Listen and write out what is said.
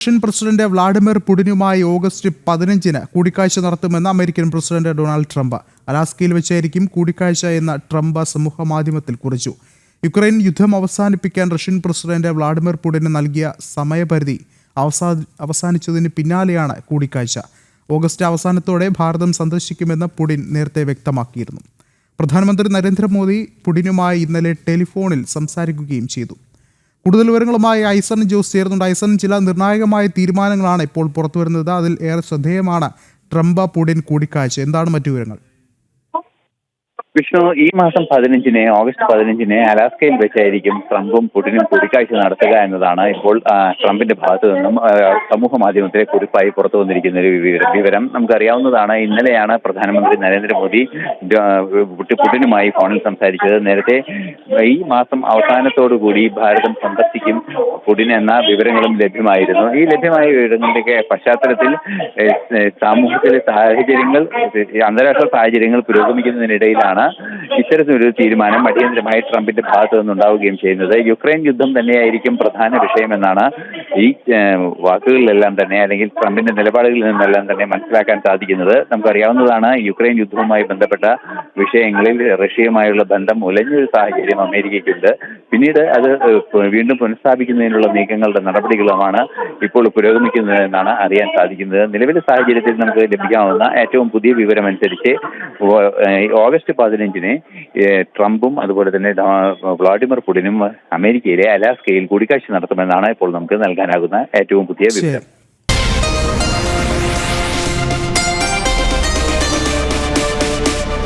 Russian president Vladimir പുടിനുമായി August പതിനഞ്ചിന് കൂടിക്കാഴ്ച നടത്തുമെന്ന് അമേരിക്കൻ പ്രസിഡന്റ് ഡൊണാൾഡ് ട്രംപ്. അലാസ്കയിൽ വെച്ചായിരിക്കും കൂടിക്കാഴ്ച എന്ന് ട്രംപ് സമൂഹ മാധ്യമത്തിൽ കുറിച്ചു. യുക്രൈൻ യുദ്ധം അവസാനിപ്പിക്കാൻ റഷ്യൻ പ്രസിഡന്റ് വ്ളാഡിമിർ പുടിന് നൽകിയ സമയപരിധി അവസാ അവസാനിച്ചതിന് പിന്നാലെയാണ് കൂടിക്കാഴ്ച. ഓഗസ്റ്റ് അവസാനത്തോടെ ഭാരതം സന്ദർശിക്കുമെന്ന് പുടിൻ നേരത്തെ വ്യക്തമാക്കിയിരുന്നു. പ്രധാനമന്ത്രി നരേന്ദ്രമോദി പുടിനുമായി ഇന്നലെ ടെലിഫോണിൽ സംസാരിക്കുകയും ചെയ്തു. കൂടുതൽ വിവരങ്ങളുമായി ഐസൺ ജോസ് ചേർന്നുണ്ട് ഐസൺ ചില നിർണായകമായ തീരുമാനങ്ങളാണ് ഇപ്പോൾ പുറത്തുവരുന്നത്. അതിൽ ഏറെ ശ്രദ്ധേയമാണ് ട്രംപ് പുടിൻ കൂടിക്കാഴ്ച. എന്താണ് മറ്റു വിവരങ്ങൾ? വിഷ്ണു ഈ മാസം പതിനഞ്ചിന് ഓഗസ്റ്റ് പതിനഞ്ചിന് അലാസ്കയിൽ വെച്ചായിരിക്കും ട്രംപും പുടിനും കൂടിക്കാഴ്ച നടത്തുക എന്നതാണ് ഇപ്പോൾ ട്രംപിന്റെ ഭാഗത്തു നിന്നും സമൂഹ മാധ്യമത്തിലെ കുറിപ്പായി പുറത്തു വന്നിരിക്കുന്ന ഒരു വിവരം വിവരം നമുക്കറിയാവുന്നതാണ്. ഇന്നലെയാണ് പ്രധാനമന്ത്രി നരേന്ദ്രമോദി പുടിനുമായി ഫോണിൽ സംസാരിച്ചത്. നേരത്തെ ഈ മാസം അവസാനത്തോടുകൂടി ഭാരതം സന്ദർശിക്കും പുടിൻ എന്ന വിവരങ്ങളും ലഭ്യമായിരുന്നു. ഈ ലഭ്യമായ വിവരങ്ങളുടെയൊക്കെ പശ്ചാത്തലത്തിൽ സാമൂഹ്യത്തിലെ സാഹചര്യങ്ങൾ അന്താരാഷ്ട്ര സാഹചര്യങ്ങൾ പുരോഗമിക്കുന്നതിനിടയിലാണ് ഇത്തരത്തിലൊരു തീരുമാനം അടിയന്തരമായി ട്രംപിന്റെ ഭാഗത്തു നിന്നുണ്ടാവുകയും ചെയ്യുന്നത്. യുക്രൈൻ യുദ്ധം തന്നെയായിരിക്കും പ്രധാന വിഷയമെന്നാണ് ഈ വാക്കുകളിലെല്ലാം തന്നെ അല്ലെങ്കിൽ ട്രംപിന്റെ നിലപാടുകളിൽ നിന്നെല്ലാം തന്നെ മനസ്സിലാക്കാൻ സാധിക്കുന്നത്. നമുക്കറിയാവുന്നതാണ് യുക്രൈൻ യുദ്ധവുമായി ബന്ധപ്പെട്ട വിഷയങ്ങളിൽ റഷ്യയുമായുള്ള ബന്ധം ഉലഞ്ഞൊരു സാഹചര്യം അമേരിക്കയ്ക്കുണ്ട്. പിന്നീട് അത് വീണ്ടും പുനഃസ്ഥാപിക്കുന്നതിനുള്ള നീക്കങ്ങളുടെ നടപടികളുമാണ് ഇപ്പോൾ പുരോഗമിക്കുന്നതെന്നാണ് അറിയാൻ സാധിക്കുന്നത്. നിലവിലെ സാഹചര്യത്തിൽ നമുക്ക് ലഭിക്കാവുന്ന ഏറ്റവും പുതിയ വിവരമനുസരിച്ച് ഓഗസ്റ്റ് പതിനഞ്ചിന് ട്രംപും അതുപോലെ തന്നെ വ്ളാഡിമിർ പുടിനും അമേരിക്കയിലെ അലാസ്കയിൽ കൂടിക്കാഴ്ച നടത്തുമെന്നാണ് ഇപ്പോൾ നമുക്ക് നൽകാനാകുന്ന ഏറ്റവും പുതിയ വിവരം.